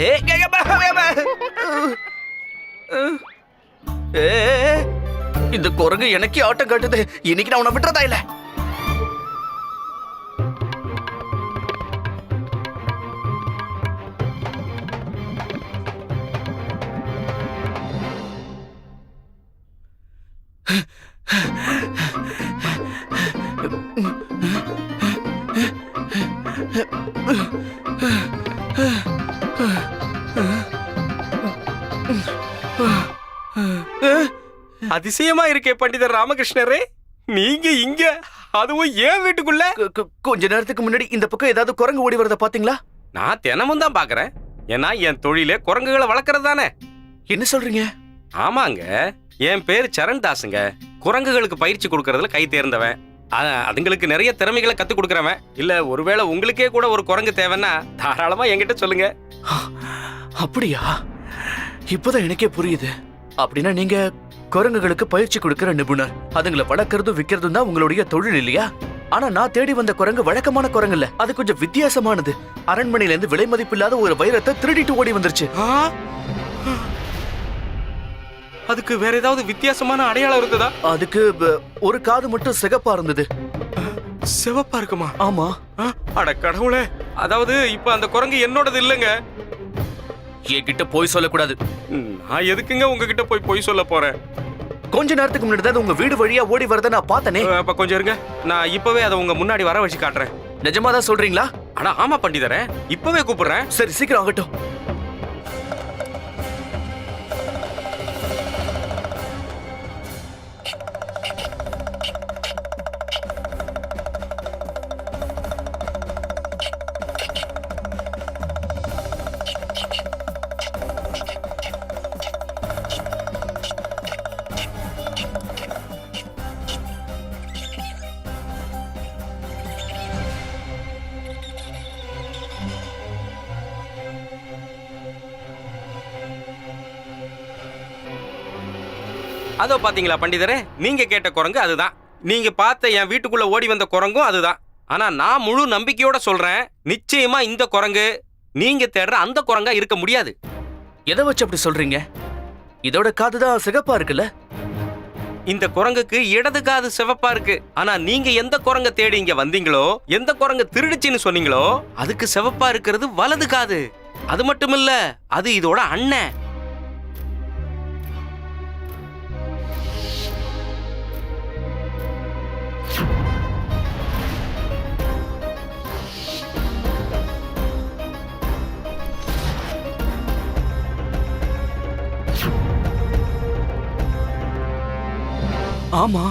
ஏ, பா, ஏ, இந்த குரங்கு எனக்கே ஆட்டம் காட்டுது. இன்னைக்கு நான் உன்னை விட்டுறதா இல்லை? அதிசயமா இருக்கே பண்டிதர் ராமகிருஷ்ணரே. நீங்க இங்க அதுவும் ஏன் வீட்டுக்குள்ள? கொஞ்ச நேரத்துக்கு முன்னாடி இந்த பக்கம் ஏதாவது குரங்கு ஓடி வரத பாத்தீங்களா? நான் தினமும் தான் பாக்குறேன். ஏன்னா என் தொழிலே குரங்குகளை வளர்க்கறது தானே. என்ன சொல்றீங்க? ஆமாங்க என் பேர் சரண் தாஸுங்க குரங்குகளுக்கு பயிற்சி கொடுக்கறதுல கை தேர்ந்தவன். அதுங்களுக்கு நிறைய திறமைகளை கத்து கொடுக்கறவன். இல்ல ஒருவேளை உங்களுக்கே கூட ஒரு குரங்கு தேவைன்னா தாராளமா என்கிட்ட சொல்லுங்க. அப்படியா? இப்போதான் எனக்கே புரியுது. அப்படின்னா நீங்க குரங்குகளுக்கு பயிற்சி கொடுக்கிற நிபுணர். அதுங்களை வளர்க்கறதும் விக்கிறதும் தான் உங்களுடைய தொழில் இல்லையா? ஆனா நான் தேடி வந்த குரங்கு வழக்கமான குரங்கு இல்ல. அது கொஞ்சம் வித்தியாசமானது. அரண்மனையில இருந்து விலை மதிப்பில்லாத ஒரு வைரத்தை திருடிட்டு ஓடி வந்துருச்சு? அதுக்கு வேற ஏதாவது வித்தியாசமான அடையாளம் இருந்ததா? அதுக்கு ஒரு காது மட்டும் சிகப்பா இருந்தது. சிவப்பா இருக்குமா? ஆமா. ஆ, அட கடவுளே. அதாவது இப்ப அந்த குரங்கு என்னோடது இல்லைங்க. என்கிட்ட போய் சொல்லக்கூடாது. ம், நான் எதுக்குங்க உங்ககிட்ட போய் பொய் சொல்ல போறேன்? கொஞ்ச நேரத்துக்கு முன்னாடி தான் உங்க வீடு வழியா ஓடி வரத நான் பார்த்தனே. அப்ப கொஞ்சம் இருங்க. நான் இப்பவே அதை உங்க முன்னாடி வர வச்சு காட்டுறேன். நிஜமா தான் சொல்றீங்களா? அட ஆமா பண்டிதரே. இப்பவே கூப்பிடுறேன். சரி சீக்கிரம் ஆகட்டும். அதோ பாத்தீங்களா பண்டிதரே? நீங்க கேட்ட குரங்கு அதுதான். நீங்க பார்த்த என் வீட்டுக்குள்ள ஓடி வந்த குரங்கும் அதுதான். ஆனா நான் முழு நம்பிக்கையோட சொல்றேன் நிச்சயமா இந்த குரங்கு நீங்க தேடுற அந்த குரங்கா இருக்க முடியாது. எதை வச்சு அப்படி சொல்றீங்க? இதோட காது தான் சிகப்பா இருக்குல்ல? இந்த குரங்குக்கு இடது காது சிவப்பா இருக்கு. ஆனா நீங்க எந்த குரங்க தேடி இங்க வந்தீங்களோ எந்த குரங்கு திருடுச்சின்னு சொன்னீங்களோ அதுக்கு சிவப்பா இருக்கிறது வலது காது. அது மட்டும் இல்ல அது இதோட அண்ணன். ஆமா.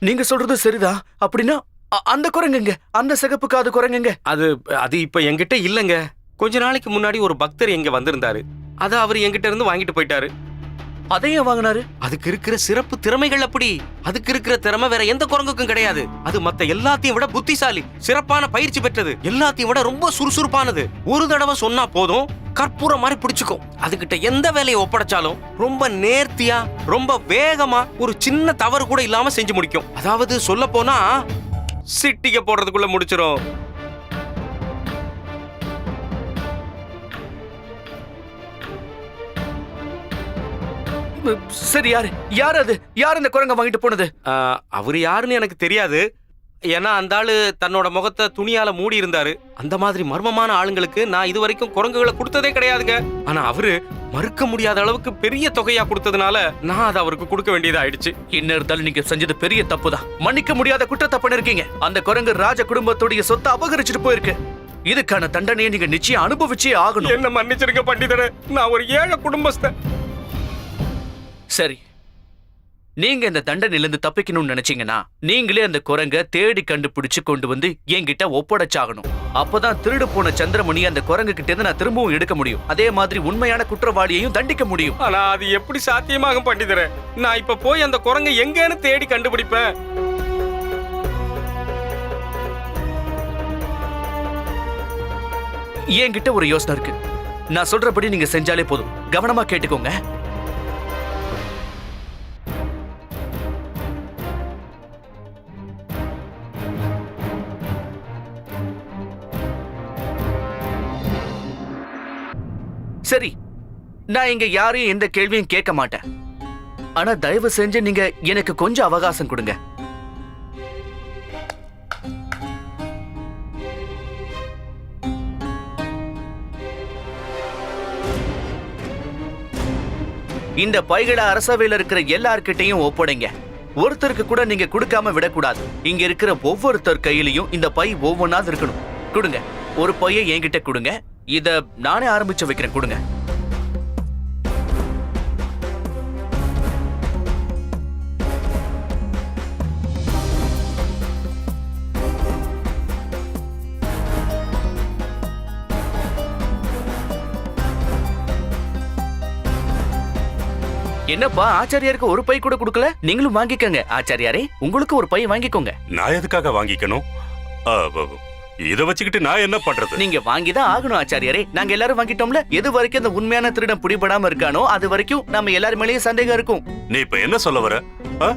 நீங்க சொல்றது சரிதான். அப்படின்னா அ- அந்த குரங்குங்க. அந்த சிகப்பு காது குரங்குங்க. அது அது இப்ப என்கிட்ட இல்லங்க. கொஞ்ச நாளைக்கு முன்னாடி ஒரு பக்தர் எங்க வந்திருந்தாரு. அதை அவர் என்கிட்ட இருந்து வாங்கிட்டு போயிட்டாரு. அதையும் வாங்கினாரு? அதுக்கு இருக்கிற சிறப்பு திறமைகள் அப்படி. அதுக்கு இருக்கிற திறமை வேற எந்த குரங்குக்கும் கிடையாது. அது மத்த எல்லாத்தையும் விட புத்திசாலி சிறப்பான பயிற்சி பெற்றது. எல்லாத்தையும் விட ரொம்ப சுறுசுறுப்பானது. ஒரு தடவை சொன்னா போதும் கற்பூரம் மாதிரி பிடிச்சுக்கும். அதுகிட்ட எந்த வேலையை ஒப்படைச்சாலும் ரொம்ப நேர்த்தியா ரொம்ப வேகமா ஒரு சின்ன தவறு கூட இல்லாம செஞ்சு முடிக்கும். அதாவது சொல்ல போனா சிட்டிக போடுறதுக்குள்ள முடிச்சிரும். சரி யாரு? யார் அது? யார் இந்த குரங்க வாங்கிட்டு போனது? அவரு யாருன்னு எனக்கு தெரியாது. ஏன்னா அந்த ஆளு தன்னோட முகத்தை துணியால மூடி இருந்தாரு. அந்த மாதிரி மர்மமான ஆளுங்களுக்கு நான் இது வரைக்கும் குரங்குகளை கொடுத்ததே கிடையாதுங்க. ஆனா அவரு மறுக்க முடியாத அளவுக்கு பெரிய தொகையா கொடுத்ததுனால நான் அதை அவருக்கு கொடுக்க வேண்டியதா ஆயிடுச்சு என்ன இருந்தாலும் நீங்க செஞ்சது பெரிய தப்பு தான் மன்னிக்க முடியாத குற்றத்தை பண்ணிருக்கீங்க அந்த குரங்கு ராஜ குடும்பத்துடைய சொத்தை அபகரிச்சுட்டு போயிருக்கு. இதுக்கான தண்டனையை நீங்க நிச்சயம் அனுபவிச்சே ஆகணும். என்ன மன்னிச்சிருங்க பண்டிதரே. நான் ஒரு ஏழை குடும்பஸ்தன். சரி. நீங்க இந்த தண்டனையிலிருந்து தப்பிக்கணும்னு நினைச்சீங்கன்னா நீங்களே அந்த குரங்க தேடி கண்டுபிடிச்சு கொண்டு வந்து என்கிட்ட ஒப்படைச்சாகணும். அப்பதான் திருடு போன சந்திரமுனி அந்த குரங்கு கிட்ட இருந்து நான் திரும்பவும் எடுக்க முடியும். அதே மாதிரி உண்மையான குற்றவாளியையும் தண்டிக்க முடியும். ஆனா அது எப்படி சாத்தியமாகும் பண்டிதரே? நான் இப்ப போய் அந்த குரங்கை எங்கன்னு தேடி கண்டுபிடிப்பேன். என்கிட்ட ஒரு யோசனை இருக்கு. நான் சொல்றபடி நீங்க செஞ்சாலே போதும். கவனமா கேட்டுக்கோங்க. சரி நான் இங்க யாரையும் எந்த கேள்வியும் கேட்க மாட்டேன். ஆனா தயவு செஞ்சு நீங்க எனக்கு கொஞ்சம் அவகாசம் கொடுங்க. இந்த பைகளை அரசவையில் இருக்கிற எல்லார்கிட்டையும் ஒப்படைங்க. ஒருத்தருக்கு கூட நீங்க கொடுக்காம விடக்கூடாது. இங்க இருக்கிற ஒவ்வொருத்தர் கையிலையும் இந்த பை ஒவ்வொன்னாவது இருக்கணும். கொடுங்க. ஒரு பையை என்கிட்ட கொடுங்க. இத நானே ஆரம்பிச்சு வைக்கிறேன் கொடுங்க. என்னப்பா ஆச்சாரியாருக்கு ஒரு பை கூட கொடுக்கல? நீங்களும் வாங்கிக்கங்க ஆச்சாரியாரே. உங்களுக்கு ஒரு பை வாங்கிக்கோங்க. நான் எதுக்காக வாங்கிக்கணும்? ஆ, இத வச்சுக்கிட்டு நான் என்ன பண்றது? நீங்க வாங்கி தான் ஆகணும் ஆச்சாரியாரே. நாங்க எல்லாரும் வாங்கிட்டோம்ல? எது வரைக்கும் அந்த உண்மையான திருடன் பிடிபடாம இருக்கானோ அது வரைக்கும் நம்ம எல்லார் மேலயும் சந்தேகம் இருக்கும். நீ இப்ப என்ன சொல்ல வர? ஆ?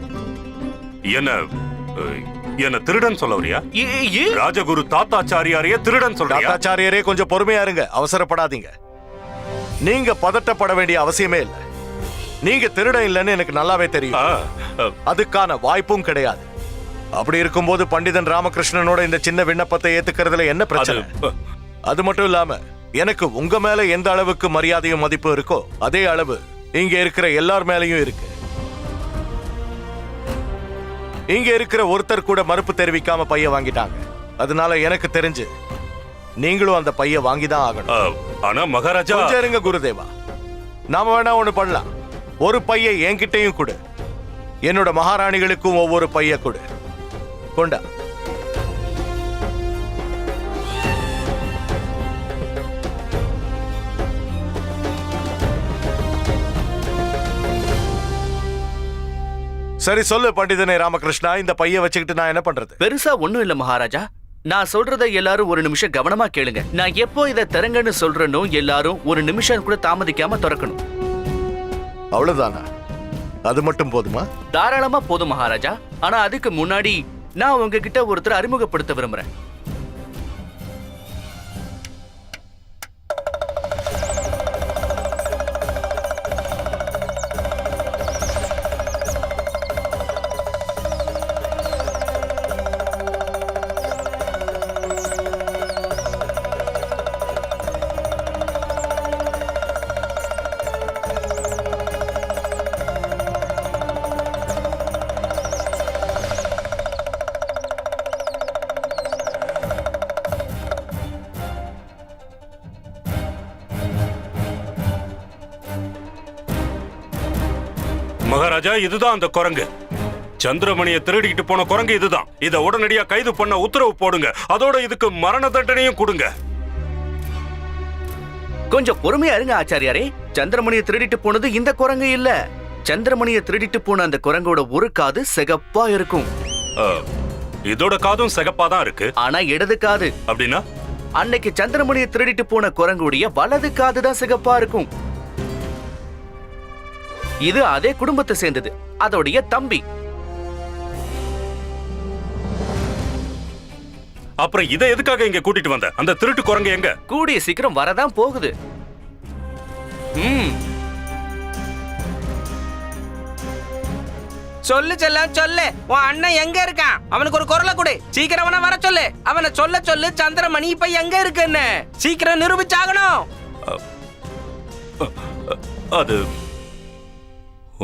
என்ன என்ன திருடன் சொல்ல வரியா? ஏ- ஏ? ராஜகுரு தாத்தாச்சாரியாரையே திருடன் சொல்றியா? தாத்தாச்சாரியாரே கொஞ்சம் பொறுமையா இருங்க. அவசரப்படாதீங்க. நீங்க பதட்டப்பட வேண்டிய அவசியமே இல்ல. நீங்க திருடன் இல்லைன்னு எனக்கு நல்லாவே தெரியும். ஆ, அதுக்கான வாய்ப்பும் கிடையாது. அப்படி இருக்கும்போது பண்டிதன் ராமகிருஷ்ணனோட இந்த சின்ன விண்ணப்பத்தை ஏத்துக்கிறதுல என்ன பிரச்சனை? அது மட்டும் இல்லாம எனக்கு உங்க மேல எந்த அளவுக்கு மரியாதையும் மதிப்பு இருக்கோ அதே அளவு இங்க இருக்கிற எல்லார் மேலயும் இருக்கு. இங்க இருக்கிற ஒருத்தர் கூட மறுப்பு தெரிவிக்காம பைய வாங்கிட்டாங்க. அதனால எனக்கு தெரிஞ்சு நீங்களும் அந்த பைய வாங்கி தான் ஆகணும் ஆனா மகாராஜா இருங்க குருதேவா. நாம வேணா ஒண்ணு பண்ணலாம். ஒரு பைய என்கிட்டயும் கொடு. என்னோட மகாராணிகளுக்கும் ஒவ்வொரு பைய கொடு. கொண்டா. சரி சொல்லு பண்டிதனே ராமகிருஷ்ணா இந்த பைய வச்சுக்கிட்டு நான் என்ன பண்றது? பெருசா ஒண்ணும் இல்ல மகாராஜா. நான் சொல்றத எல்லாரும் ஒரு நிமிஷம் கவனமா கேளுங்க. நான் எப்போ இத திறங்கன்னு சொல்றேனோ எல்லாரும் ஒரு நிமிஷம் கூட தாமதிக்காம திறக்கணும். அவ்வளவுதானா? அது மட்டும் போதுமா? தாராளமா போதும் மகாராஜா. ஆனா அதுக்கு முன்னாடி நான் உங்ககிட்ட ஒருத்தர் அறிமுகப்படுத்த விரும்புறேன். மகாராஜா இதுதான் அந்த குரங்கு. சந்திரமணியை திருடிக்கிட்டு போன குரங்கு இதுதான். இத உடனடியா கைது பண்ண உத்தரவு போடுங்க. அதோட இதுக்கு மரண தண்டனையும் கொடுங்க. கொஞ்சம் பொறுமையா இருங்க ஆச்சாரியாரே. சந்திரமணியை திருடிட்டு போனது இந்த குரங்கு இல்ல. சந்திரமணியை திருடிட்டு போன அந்த குரங்கோட ஒரு காது சிகப்பா இருக்கும். இதோட காதும் சிகப்பா தான் இருக்கு. ஆனா இடது காது. அப்படின்னா? அன்னைக்கு சந்திரமணியை திருடிட்டு போன குரங்குடைய வலது காது தான் சிகப்பா இருக்கும். இது அதே குடும்பத்தை சேர்ந்தது. அதோடைய தம்பி. அப்புறம் இதை எதுக்காக இங்க கூட்டிட்டு வந்த? அந்த திருட்டு குரங்கு எங்க? கூடிய சீக்கிரம் வரதான் போகுது. ம். சொல்லு செல்லம் சொல்லு. உன் அண்ணன் எங்க இருக்கான்? அவனுக்கு ஒரு குரலை கொடு. சீக்கிரம் அவனை வர சொல்லு. அவனை சொல்ல சொல்லு சந்திரமணி இப்ப எங்க இருக்குன்னு. சீக்கிரம் நிரூபிச்சாகணும். அது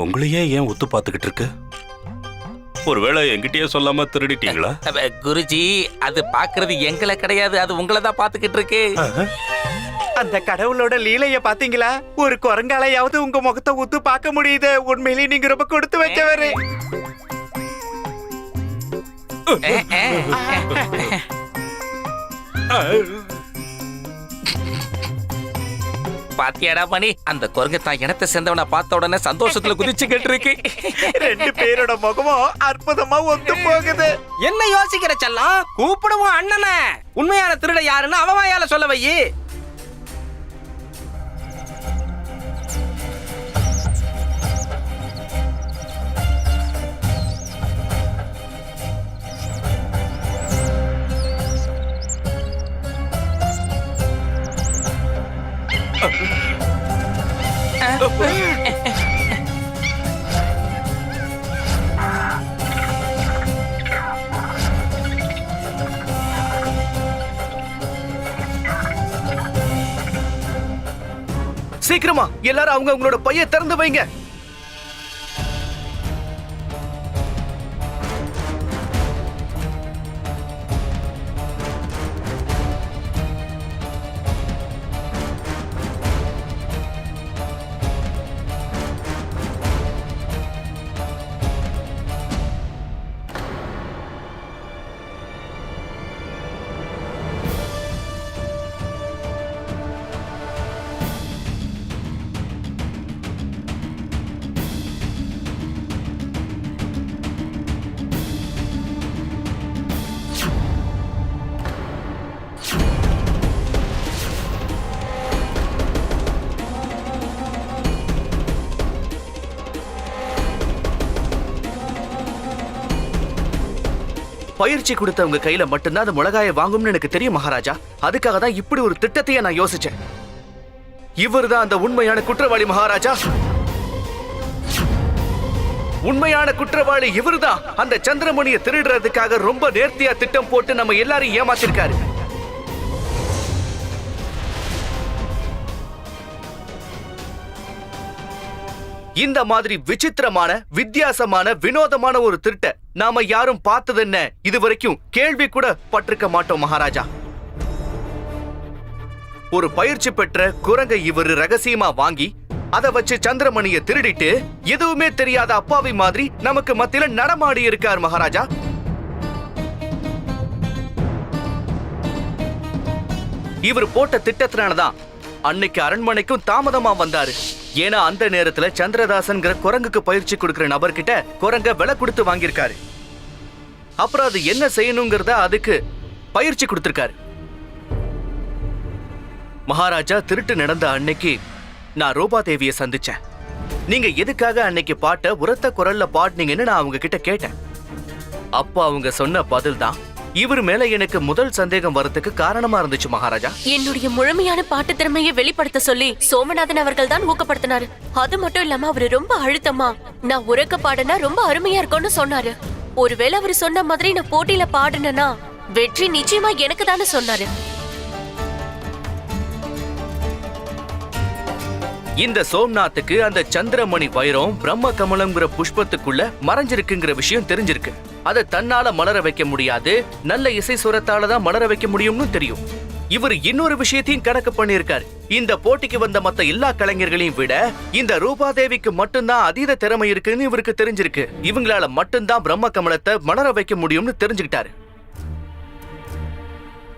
உங்களையே ஏன் ஒத்து பார்த்துக்கிட்டு இருக்கு? ஒருவேளை என்கிட்டயே சொல்லாம திருடிட்டீங்களா? குருஜி அது பாக்குறது எங்களை கிடையாது. அது உங்களை தான் பாத்துக்கிட்டு இருக்கு. அந்த கடவுளோட லீலைய பாத்தீங்களா ஒரு குரங்காலையாவது உங்க முகத்தை ஊத்து பார்க்க முடியுது. உண்மையிலேயே நீங்க ரொம்ப கொடுத்து வச்சவரு பாத்தியாடா மணி? அந்த குரங்கு தான் இனத்தை சேர்ந்தவனை பார்த்த உடனே சந்தோஷத்துல குதிச்சுக்கிட்டு இருக்கு ரெண்டு பேரோட முகமும் அற்புதமா ஒத்து போகுது. என்ன யோசிக்கிற செல்லம்? கூப்பிடுவோம் அண்ணனை. உண்மையான திருட யாருன்னு அவன் சொல்ல வை சீக்கிரமா எல்லாரும் அவங்க அவங்களோட பைய திறந்து வைங்க. பயிற்சி கொடுத்தவங்க கையில மட்டும்தான் அந்த மிளகாயை வாங்கும்னு எனக்கு தெரியும் மகாராஜா. அதுக்காக தான் இப்படி ஒரு திட்டத்தையே நான் யோசிச்சேன். இவர்தான் அந்த உண்மையான குற்றவாளி மகாராஜா. உண்மையான குற்றவாளி இவர்தான். அந்த சந்திரமணியை திருடுறதுக்காக ரொம்ப நேர்த்தியா திட்டம் போட்டு நம்ம எல்லாரையும் ஏமாத்திருக்காரு. இந்த மாதிரி விசித்திரமான வித்தியாசமான வினோதமான ஒரு திருட்ட நாம யாரும் பார்த்தது என்ன இது வரைக்கும் கேள்வி கூட பட்டிருக்க மாட்டோம் மகாராஜா. ஒரு பயிற்சி பெற்ற குரங்கை இவர் ரகசியமா வாங்கி அதை வச்சு சந்திரமணிய திருடிட்டு எதுவுமே தெரியாத அப்பாவி மாதிரி நமக்கு மத்தியில நடமாடி இருக்கார் மகாராஜா. இவர் போட்ட திட்டத்தினாலதான் அன்னைக்கு அரண்மனைக்கும் தாமதமா வந்தாரு. ஏன்னா அந்த நேரத்துல சந்திரதாசன்கிற குரங்குக்கு பயிற்சி கொடுக்கிற நபர்கிட்ட குரங்க விலை கொடுத்து வாங்கியிருக்காரு. அப்புறம் அது என்ன செய்யணுங்கிறத அதுக்கு பயிற்சி கொடுத்திருக்காரு. மகாராஜா திருட்டு நடந்த அன்னைக்கு நான் ரூபா தேவியை சந்திச்சேன். நீங்க எதுக்காக அன்னைக்கு பாட்ட உரத்த குரல்ல பாடினீங்கன்னு நான் அவங்க கிட்ட கேட்டேன். அப்ப அவங்க சொன்ன பதில் தான் இவர் மேல எனக்கு முதல் சந்தேகம் வரதுக்கு காரணமா இருந்துச்சு மகாராஜா. என்னுடைய முழுமையான பாட்டு திறமையை வெளிப்படுத்த சொல்லி சோமநாதன் அவர்கள் தான் ஊக்கப்படுத்தினாரு. அது மட்டும் இல்லாம அவரு ரொம்ப அழுத்தமா நான் உறக்க பாடினா ரொம்ப அருமையா இருக்கும்னு சொன்னாரு. ஒருவேளை அவரு சொன்ன மாதிரி நான் போட்டியில பாடினேனா வெற்றி நிச்சயமா எனக்கு தானே சொன்னாரு. இந்த சோம்நாத்துக்கு அந்த சந்திரமணி வைரம் பிரம்ம கமலம்ங்கிற புஷ்பத்துக்குள்ள மறைஞ்சிருக்குங்கிற விஷயம் தெரிஞ்சிருக்கு. அதை தன்னால மலர வைக்க முடியாது. நல்ல இசை சுரத்தால தான் மலர வைக்க முடியும்னு தெரியும். இவர் இன்னொரு விஷயத்தையும் கணக்கு பண்ணியிருக்காரு. இந்த போட்டிக்கு வந்த மத்த எல்லா கலைஞர்களையும் விட இந்த ரூபாதேவிக்கு மட்டும்தான் அதீத திறமை இருக்குன்னு இவருக்கு தெரிஞ்சிருக்கு. இவங்களால மட்டும்தான் பிரம்ம கமலத்தை மலர வைக்க முடியும்னு தெரிஞ்சுக்கிட்டாரு.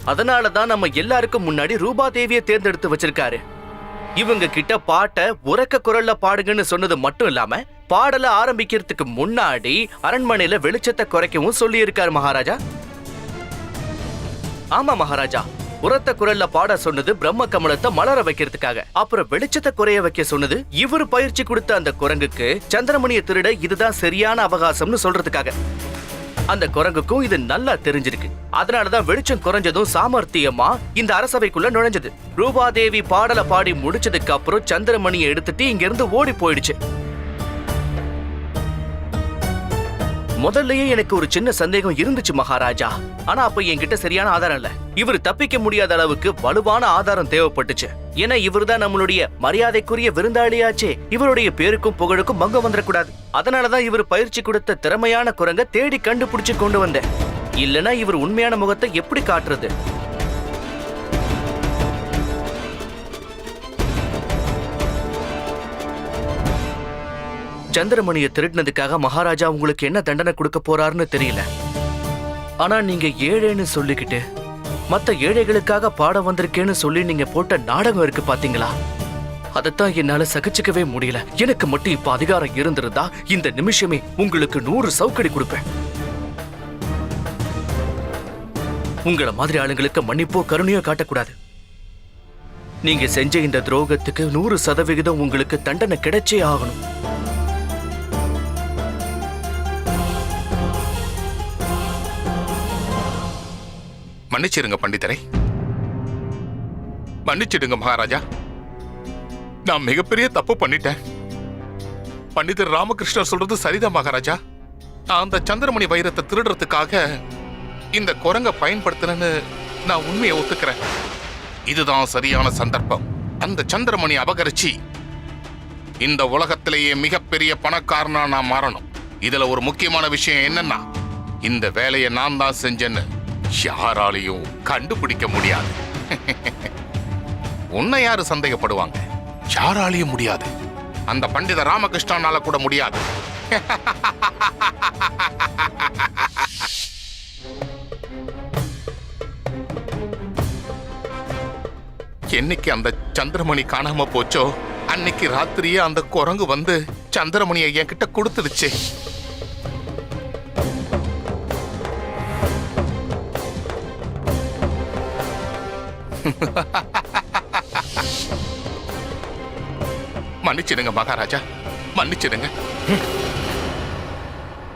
அதனால தான் நம்ம எல்லாருக்கும் முன்னாடி ரூபாதேவியை தேர்ந்தெடுத்து வச்சிருக்காரு. இவங்க கிட்ட பாட்டை உறக்க குரல்ல பாடுங்கன்னு சொன்னது மட்டும் இல்லாம பாடல ஆரம்பிக்கிறதுக்கு முன்னாடி அரண்மனையில வெளிச்சத்தை குறைக்கவும் சொல்லியிருக்காரு மகாராஜா. ஆமா மகாராஜா உரத்த குரல்ல பாட சொன்னது பிரம்ம கமலத்தை மலர வைக்கிறதுக்காக. அப்புறம் வெளிச்சத்தை குறைய வைக்க சொன்னது இவர் பயிற்சி கொடுத்த அந்த குரங்குக்கு சந்திரமணியை திருட இதுதான் சரியான அவகாசம்னு சொல்றதுக்காக. அந்த குரங்குக்கும் இது நல்லா தெரிஞ்சிருக்கு. அதனாலதான் வெளிச்சம் குறைஞ்சதும் சாமர்த்தியமா இந்த அரசவைக்குள்ள நுழைஞ்சது. ரூபாதேவி பாடல பாடி முடிச்சதுக்கு அப்புறம் சந்திரமணியை எடுத்துட்டு இங்க இருந்து ஓடி போயிடுச்சு. முதல்லயே எனக்கு ஒரு சின்ன சந்தேகம் இருந்துச்சு மகாராஜா. ஆனா அப்ப என்கிட்ட சரியான ஆதாரம் இல்ல. இவர் தப்பிக்க முடியாத அளவுக்கு வலுவான ஆதாரம் தேவைப்பட்டுச்சு. ஏன்னா இவர்தான் நம்மளுடைய மரியாதைக்குரிய விருந்தாளியாச்சே. இவருடைய பேருக்கும் புகழுக்கும் பங்கம் வந்துடக்கூடாது அதனாலதான் இவர் பயிற்சி கொடுத்த திறமையான குரங்க தேடி கண்டுபிடிச்சு கொண்டு வந்தேன். இல்லனா இவர் உண்மையான முகத்தை எப்படி காட்டுறது? சந்திரமணியை திருடினதுக்காக மகாராஜா உங்களுக்கு என்ன தண்டனை கொடுக்க போறாருன்னு தெரியல. ஆனா நீங்க ஏழைன்னு சொல்லிக்கிட்டு மத்த ஏழைகளுக்காக பாட வந்திருக்கேன்னு சொல்லி நீங்க போட்ட நாடகம் இருக்கு பாத்தீங்களா? அதைத்தான் என்னால சகிச்சுக்கவே முடியல. எனக்கு மட்டும் இப்ப அதிகாரம் இருந்திருந்தா இந்த நிமிஷமே உங்களுக்கு நூறு சவுக்கடி கொடுப்பேன். உங்களை மாதிரி ஆளுங்களுக்கு மன்னிப்போ கருணையோ காட்டக்கூடாது. நீங்க செஞ்ச இந்த துரோகத்துக்கு நூறு சதவிகிதம் உங்களுக்கு தண்டனை கிடைச்சே ஆகணும். மன்னிச்சிருங்க பண்டிதரை. மன்னிச்சிடுங்க மகாராஜா. நான் மிகப்பெரிய தப்பு பண்ணிட்டேன். பண்டிதர் ராமகிருஷ்ணர் சொல்றது சரிதான் மகாராஜா. நான் அந்த சந்திரமணி வைரத்தை திருடுறதுக்காக இந்த குரங்க பயன்படுத்தினேன்னு நான் உண்மையை ஒத்துக்கிறேன். இதுதான் சரியான சந்தர்ப்பம். அந்த சந்திரமணி அபகரிச்சு இந்த உலகத்திலேயே மிகப்பெரிய பணக்காரனா நான் மாறணும். இதுல ஒரு முக்கியமான விஷயம் என்னன்னா இந்த வேலையை நான் தான் செஞ்சேன்னு. யாராலையும் கண்டுபிடிக்க முடியாது. உன்னை யாரு சந்தேகப்படுவாங்க? யாராலையும் முடியாது. அந்த பண்டித ராமகிருஷ்ணனால கூட முடியாது. என்னைக்கு அந்த சந்திரமணி காணாம போச்சோ அன்னைக்கு ராத்திரியே அந்த குரங்கு வந்து சந்திரமணியை என்கிட்ட கொடுத்துடுச்சு. மன்னிச்சிடுங்க மகாராஜா. மன்னிச்சிடுங்க.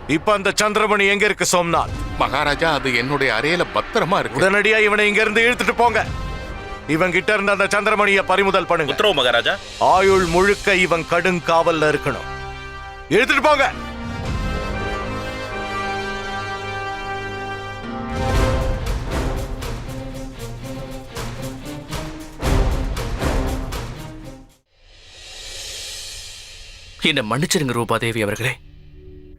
இப்ப அந்த சந்திரமணி எங்க இருக்கு சோம்நாத்? மகாராஜா அது என்னுடைய அறையில பத்திரமா இருக்கு. உடனடியா இவனை இங்க இருந்து இழுத்துட்டு போங்க. இவன் கிட்ட இருந்த அந்த சந்திரமணியை பறிமுதல் பண்ணுங்க. உத்தரவு மகாராஜா. ஆயுள் முழுக்க இவன் கடுங்காவல்ல இருக்கணும். இழுத்துட்டு போங்க. என்ன மன்னிச்சிருங்க ரூபாதேவி அவர்களே.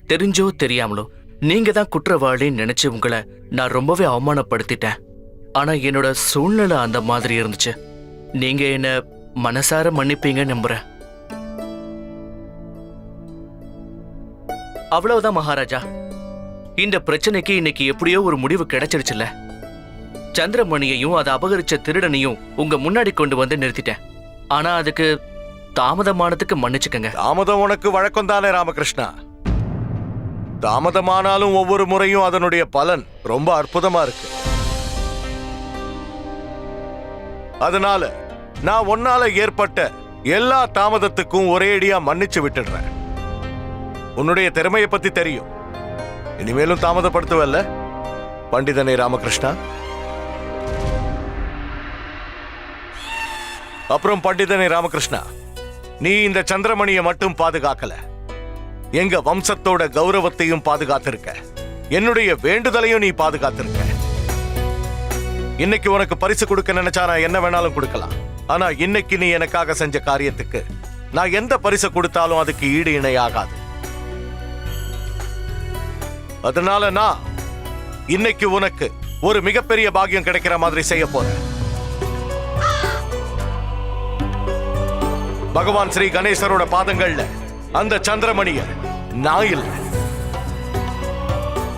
தெரிஞ்சோ தெரியாமலோ நீங்க தான் குற்றவாளின்னு நினைச்சு உங்களை நான் ரொம்பவே அவமானப்படுத்திட்டேன். ஆனா என்னோட சூழ்நிலை அந்த மாதிரி இருந்துச்சு. நீங்க என்ன மனசார மன்னிப்பீங்க நம்புறேன். அவ்வளவுதான் மகாராஜா. இந்த பிரச்சனைக்கு இன்னைக்கு எப்படியோ ஒரு முடிவு கிடைச்சிருச்சுல்ல. சந்திரமணியையும் அதை அபகரிச்ச திருடனையும் உங்க முன்னாடி கொண்டு வந்து நிறுத்திட்டேன். ஆனா அதுக்கு தாமதமானதுக்கு மன்னிச்சுக்கங்க. தாமதம் உனக்கு வழக்கம் தானே ராமகிருஷ்ணா? தாமதமானாலும் ஒவ்வொரு முறையும் அதனுடைய பலன் ரொம்ப அற்புதமா இருக்கு. அதனால நான் உன்னால ஏற்பட்ட எல்லா தாமதத்துக்கும் ஒரேடியா மன்னிச்சு விட்டுடுறேன். உன்னுடைய திறமையை பத்தி தெரியும். இனிமேலும் தாமதப்படுத்துவல்ல? பண்டிதனே ராமகிருஷ்ணா. அப்புறம் பண்டிதனே ராமகிருஷ்ணா. நீ இந்த சந்திரமணியை மட்டும் பாதுகாக்கல. எங்க வம்சத்தோட கௌரவத்தையும் பாதுகாத்திருக்க. என்னுடைய வேண்டுதலையும் நீ பாதுகாத்திருக்க. இன்னைக்கு உனக்கு பரிசு கொடுக்க நினைச்சா நான் என்ன வேணாலும் கொடுக்கலாம். ஆனா இன்னைக்கு நீ எனக்காக செஞ்ச காரியத்துக்கு நான் எந்த பரிசு கொடுத்தாலும் அதுக்கு ஈடு இணையாகாது. அதனால நான் இன்னைக்கு உனக்கு ஒரு மிகப்பெரிய பாக்கியம் கிடைக்கிற மாதிரி செய்ய போறேன். பகவான் ஸ்ரீ கணேசரோட பாதங்கள்ல அந்த சந்திரமணிய நாயில்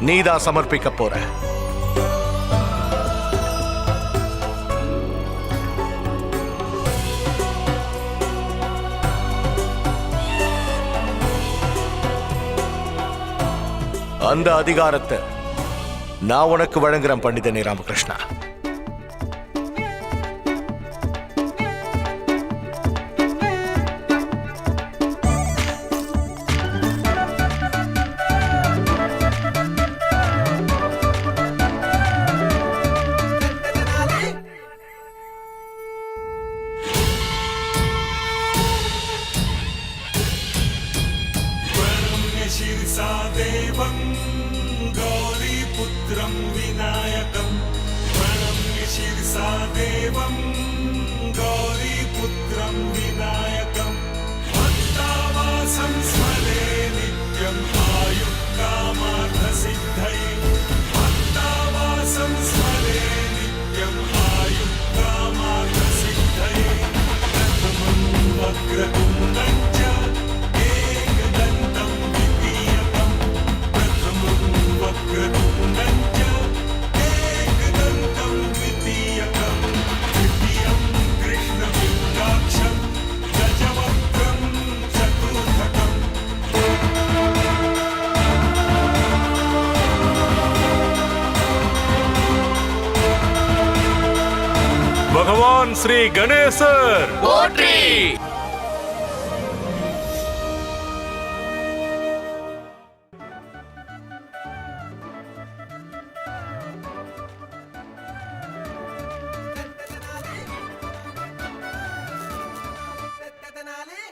நீதா சமர்ப்பிக்க போற. அந்த அதிகாரத்தை நான் உனக்கு வழங்குறேன் பண்டிதனே ராமகிருஷ்ணா. come. பகவான் ஸ்ரீ கணேசர் போற்றி